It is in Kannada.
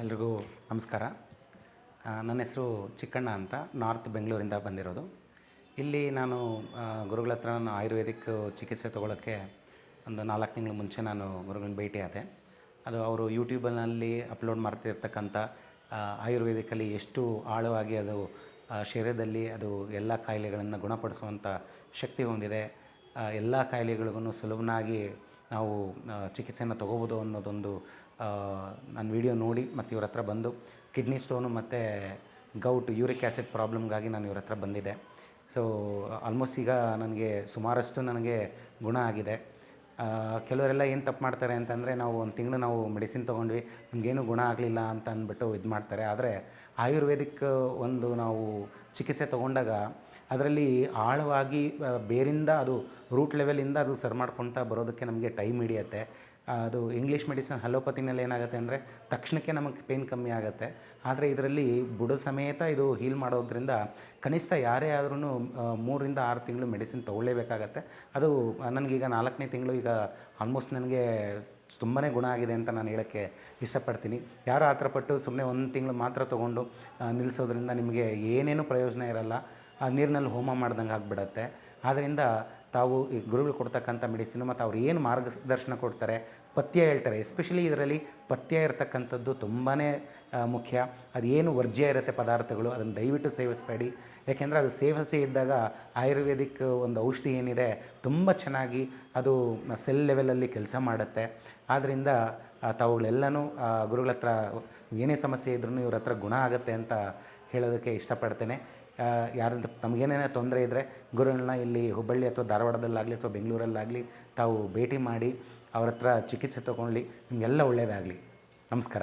ಎಲ್ರಿಗೂ ನಮಸ್ಕಾರ. ನನ್ನ ಹೆಸರು ಚಿಕ್ಕಣ್ಣ ಅಂತ, ನಾರ್ತ್ ಬೆಂಗಳೂರಿಂದ ಬಂದಿರೋದು. ಇಲ್ಲಿ ನಾನು ಗುರುಗಳ ಹತ್ರ ನಾನು ಆಯುರ್ವೇದಿಕ್ ಚಿಕಿತ್ಸೆ ತೊಗೊಳಕ್ಕೆ ಒಂದು ನಾಲ್ಕು ತಿಂಗಳ ಮುಂಚೆ ನಾನು ಗುರುಗಳನ್ನ ಭೇಟಿ ಆದೆ. ಅದು ಅವರು ಯೂಟ್ಯೂಬಲ್ಲಿ ಅಪ್ಲೋಡ್ ಮಾಡ್ತಿರ್ತಕ್ಕಂಥ ಆಯುರ್ವೇದಿಕಲ್ಲಿ ಎಷ್ಟು ಆಳವಾಗಿ ಅದು ಶರೀರದಲ್ಲಿ ಅದು ಎಲ್ಲ ಕಾಯಿಲೆಗಳನ್ನು ಗುಣಪಡಿಸುವಂಥ ಶಕ್ತಿ ಹೊಂದಿದೆ. ಎಲ್ಲ ಕಾಯಿಲೆಗಳಿಗೂ ಸುಲಭನಾಗಿ ನಾವು ಚಿಕಿತ್ಸೆಯನ್ನು ತೊಗೋಬೋದು ಅನ್ನೋದೊಂದು ನಾನು ವಿಡಿಯೋ ನೋಡಿ ಮತ್ತು ಇವ್ರ ಹತ್ರ ಬಂದು ಕಿಡ್ನಿ ಸ್ಟೋನು ಮತ್ತು ಗೌಟ್ ಯೂರಿಕ್ ಆ್ಯಸಿಡ್ ಪ್ರಾಬ್ಲಮ್ಗಾಗಿ ನಾನು ಇವ್ರ ಹತ್ರ ಬಂದಿದ್ದೆ. ಸೊ ಆಲ್ಮೋಸ್ಟ್ ಈಗ ನನಗೆ ಸುಮಾರಷ್ಟು ನನಗೆ ಗುಣ ಆಗಿದೆ. ಕೆಲವರೆಲ್ಲ ಏನು ತಪ್ಪು ಮಾಡ್ತಾರೆ ಅಂತಂದರೆ ನಾವು ಒಂದು ತಿಂಗಳು ನಾವು ಮೆಡಿಸಿನ್ ತೊಗೊಂಡ್ವಿ, ನಮಗೇನು ಗುಣ ಆಗಲಿಲ್ಲ ಅಂತ ಅಂದ್ಬಿಟ್ಟು ಇದು ಮಾಡ್ತಾರೆ. ಆದರೆ, ಆಯುರ್ವೇದಿಕ್ ಒಂದು ನಾವು ಚಿಕಿತ್ಸೆ ತೊಗೊಂಡಾಗ ಅದರಲ್ಲಿ ಆಳವಾಗಿ ಬೇರಿಂದ ಅದು ರೂಟ್ ಲೆವೆಲಿಂದ ಅದು ಸರ್ ಮಾಡ್ಕೊತಾ ಬರೋದಕ್ಕೆ ನಮಗೆ ಟೈಮ್ ಹಿಡಿಯತ್ತೆ. ಅದು ಇಂಗ್ಲೀಷ್ ಮೆಡಿಸಿನ್ ಹಲೋಪತಿನಲ್ಲಿ ಏನಾಗುತ್ತೆ ಅಂದರೆ ತಕ್ಷಣಕ್ಕೆ ನಮಗೆ ಪೇನ್ ಕಮ್ಮಿ ಆಗುತ್ತೆ. ಆದರೆ ಇದರಲ್ಲಿ ಬುಡ ಸಮೇತ ಇದು ಹೀಲ್ ಮಾಡೋದ್ರಿಂದ ಕನಿಷ್ಠ ಯಾರೇ ಆದ್ರೂ ಮೂರರಿಂದ ಆರು ತಿಂಗಳು ಮೆಡಿಸಿನ್ ತೊಗೊಳ್ಳೇಬೇಕಾಗತ್ತೆ. ಅದು ನನಗೀಗ ನಾಲ್ಕನೇ ತಿಂಗಳು ಈಗ ಆಲ್ಮೋಸ್ಟ್ ನನಗೆ ತುಂಬಾ ಗುಣ ಆಗಿದೆ ಅಂತ ನಾನು ಹೇಳೋಕ್ಕೆ ಇಷ್ಟಪಡ್ತೀನಿ. ಯಾರು ಆ ಥರ ಪಟ್ಟು ಸುಮ್ಮನೆ ಒಂದು ತಿಂಗಳು ಮಾತ್ರ ತೊಗೊಂಡು ನಿಲ್ಲಿಸೋದ್ರಿಂದ ನಿಮಗೆ ಏನೇನು ಪ್ರಯೋಜನ ಇರಲ್ಲ. ಆ ನೀರಿನಲ್ಲಿ ಹೋಮ ಮಾಡ್ದಂಗೆ ಆಗಿಬಿಡತ್ತೆ. ಆದ್ದರಿಂದ ತಾವು ಈ ಗುರುಗಳು ಕೊಡ್ತಕ್ಕಂಥ ಮೆಡಿಸಿನ್ ಮತ್ತು ಅವ್ರು ಏನು ಮಾರ್ಗದರ್ಶನ ಕೊಡ್ತಾರೆ, ಪಥ್ಯ ಹೇಳ್ತಾರೆ. ಎಸ್ಪೆಷಲಿ ಇದರಲ್ಲಿ ಪಥ್ಯ ಇರತಕ್ಕಂಥದ್ದು ತುಂಬಾ ಮುಖ್ಯ. ಅದೇನು ವರ್ಜ್ಯ ಇರುತ್ತೆ ಪದಾರ್ಥಗಳು, ಅದನ್ನು ದಯವಿಟ್ಟು ಸೇವಿಸಬೇಡಿ. ಯಾಕೆಂದರೆ ಅದು ಸೇವಿಸಿ ಇದ್ದಾಗ ಆಯುರ್ವೇದಿಕ್ ಒಂದು ಔಷಧಿ ಏನಿದೆ, ತುಂಬ ಚೆನ್ನಾಗಿ ಅದು ಸೆಲ್ ಲೆವೆಲಲ್ಲಿ ಕೆಲಸ ಮಾಡುತ್ತೆ. ಆದ್ದರಿಂದ ತಾವುಗಳೆಲ್ಲನೂ ಗುರುಗಳ ಹತ್ರ ಏನೇ ಸಮಸ್ಯೆ ಇದ್ರೂ ಇವ್ರ ಹತ್ರ ಗುಣ ಆಗುತ್ತೆ ಅಂತ ಹೇಳೋದಕ್ಕೆ ಇಷ್ಟಪಡ್ತೇನೆ. ಆ, ಯಾರು ತಮಗೇನೇನೋ ತೊಂದರೆ ಇದ್ದರೆ ಗುರುಗಳನ್ನ ಇಲ್ಲಿ ಹುಬ್ಬಳ್ಳಿ ಅಥವಾ ಧಾರವಾಡದಲ್ಲಾಗಲಿ ಅಥವಾ ಬೆಂಗಳೂರಲ್ಲಾಗಲಿ ತಾವು ಭೇಟಿ ಮಾಡಿ ಅವ್ರ ಹತ್ರ ಚಿಕಿತ್ಸೆ ತೊಗೊಳ್ಳಿ ನಿಮಗೆಲ್ಲ ಒಳ್ಳೆಯದಾಗಲಿ ನಮಸ್ಕಾರ.